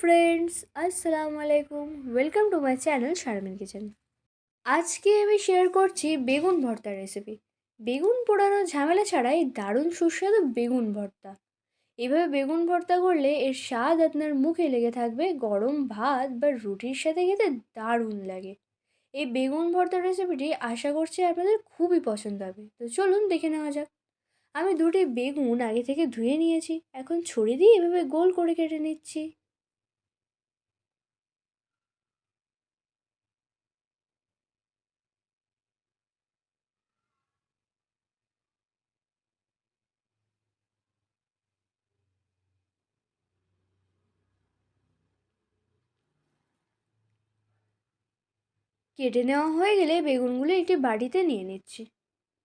Friends আসসালামু আলাইকুম welcome to my channel Sharmin kitchen আজকে আমি শেয়ার করছি বেগুন ভর্তার রেসিপি বেগুন পোড়ানো ঝামেলা ছাড়াই দারুণ সুস্বাদু বেগুন ভর্তা। এভাবে বেগুন ভর্তা করলে এর স্বাদ আপনার মুখে লেগে থাকবে, গরম ভাত বা রুটির সাথে খেতে দারুণ লাগে। এই বেগুন ভর্তার রেসিপিটি আশা করছি আপনাদের খুবই পছন্দ হবে। তো চলুন দেখে নেওয়া যাক। আমি দুটি বেগুন আগে থেকে ধুয়ে নিয়েছি। এখন ছড়ি দিয়ে এভাবে গোল করে কেটে নিচ্ছি। কেটে নেওয়া হয়ে গেলে বেগুনগুলো একটি বাটিতে নিয়ে নিচ্ছি।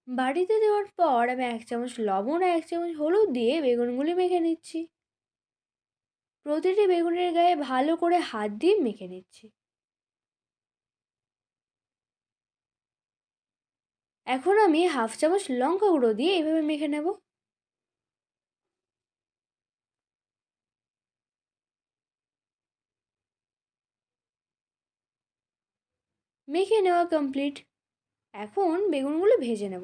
বাটিতে দেওয়ার পর আমি এক চামচ লবণ আর এক চামচ হলুদ দিয়ে বেগুনগুলি মেখে নিচ্ছি। প্রতিটি বেগুনের গায়ে ভালো করে হাত দিয়ে মেখে নিচ্ছি। এখন আমি হাফ চামচ লঙ্কা গুঁড়ো দিয়ে এভাবে মেখে নেব। মেখে নেওয়া কমপ্লিট এখন বেগুনগুলো ভেজে নেব।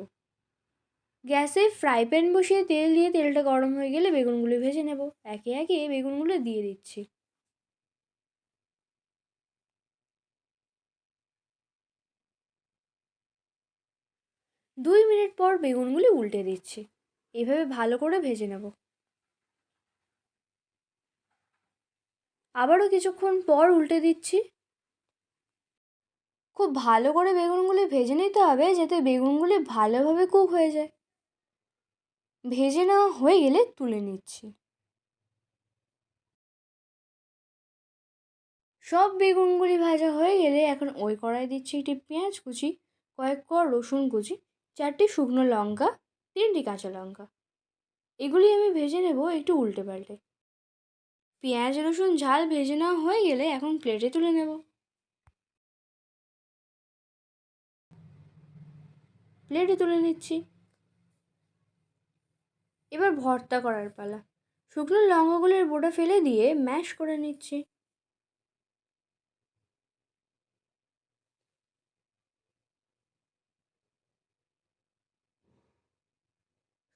গ্যাসে ফ্রাই প্যান বসিয়ে তেল দিয়ে তেলটা গরম হয়ে গেলে বেগুনগুলো ভেজে নেব। একে একে বেগুনগুলো দিয়ে দিচ্ছি। দুই মিনিট পর বেগুনগুলি উল্টে দিচ্ছি। এভাবে ভালো করে ভেজে নেব। আবারও কিছুক্ষণ পর উল্টে দিচ্ছি। খুব ভালো করে বেগুনগুলি ভেজে নিতে হবে যাতে বেগুনগুলি ভালোভাবে কুক হয়ে যায়। ভেজে নেওয়া হয়ে গেলে তুলে নিচ্ছি। সব বেগুনগুলি ভাজা হয়ে গেলে এখন ওই কড়াই দিচ্ছি একটি পেঁয়াজ কুচি, কয়েক কোয়া রসুন কুচি, চারটি শুকনো লঙ্কা, তিনটি কাঁচা লঙ্কা। এগুলি আমি ভেজে নেব একটু উল্টে পাল্টে। পেঁয়াজ, রসুন ঝাল ভেজে নেওয়া হয়ে গেলে এখন প্লেটে তুলে নেব। প্লেটে তুলে নিচ্ছি। এবার ভর্তা করার পালা। শুকনো লঙ্কাগুলোর বোটা ফেলে দিয়ে ম্যাশ করে নিচ্ছি।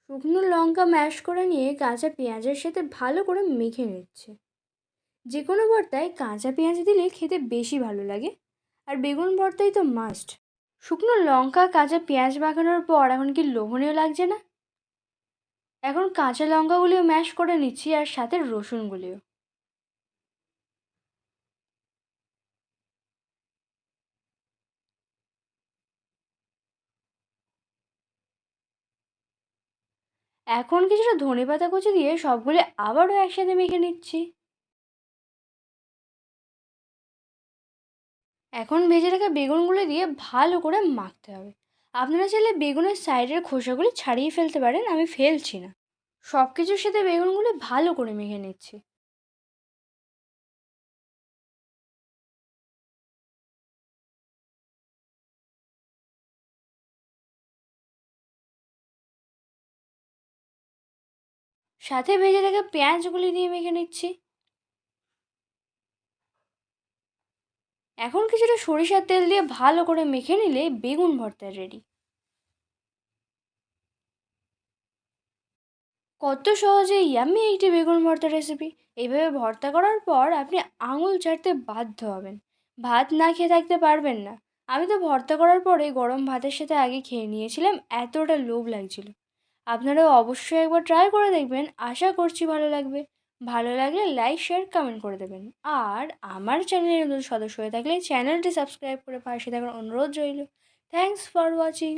শুকনো লঙ্কা ম্যাশ করে নিয়ে কাঁচা পেঁয়াজের সাথে ভালো করে মেখে নিচ্ছে। যে কোনো ভর্তায় কাঁচা পেঁয়াজ দিলে খেতে বেশি ভালো লাগে। আর বেগুন ভর্তাই তো মাস্ট শুকনো লঙ্কা, কাঁচা পেঁয়াজ মাখানোর পর এখন কি লোভনীয় লাগছে না? এখন কাঁচা লঙ্কাগুলিও ম্যাশ করে নিচ্ছি আর সাথে রসুনগুলিও। এখন কিছুটা ধনে পাতা কুচি দিয়ে সবগুলি আবারও একসাথে মেখে নিচ্ছি। এখন ভেজে রাখা বেগুনগুলো দিয়ে ভালো করে মাখতে হবে। আপনারা চাইলে বেগুনের সাইডের খোসাগুলি ছাড়িয়ে ফেলতে পারেন, আমি ফেলছি না। সব কিছুর সাথে বেগুনগুলো ভালো করে মেখে নিচ্ছি। সাথে ভেজে রাখা পেঁয়াজগুলি দিয়ে মেখে নিচ্ছি। এখন কিছুটা সরিষার তেল দিয়ে ভালো করে মেখে নিলে বেগুন ভর্তা রেডি কত সহজে ইয়ামি একটি বেগুন ভর্তা রেসিপি এইভাবে ভর্তা করার পর আপনি আঙুল ছাড়তে বাধ্য হবেন। ভাত না খেয়ে থাকতে পারবেন না। আমি তো ভর্তা করার পরে গরম ভাতের সাথে আগে খেয়ে নিয়েছিলাম, এতটা লোভ লাগছিল। আপনারাও অবশ্যই একবার ট্রাই করে দেখবেন। আশা করছি ভালো লাগবে। ভালো লাগলে লাইক শেয়ার কমেন্ট করে দেবেন। আর আমার চ্যানেলের নতুন সদস্য হয়ে থাকলে চ্যানেলটি সাবস্ক্রাইব করে পাশে থাকার অনুরোধ রইল। Thanks for watching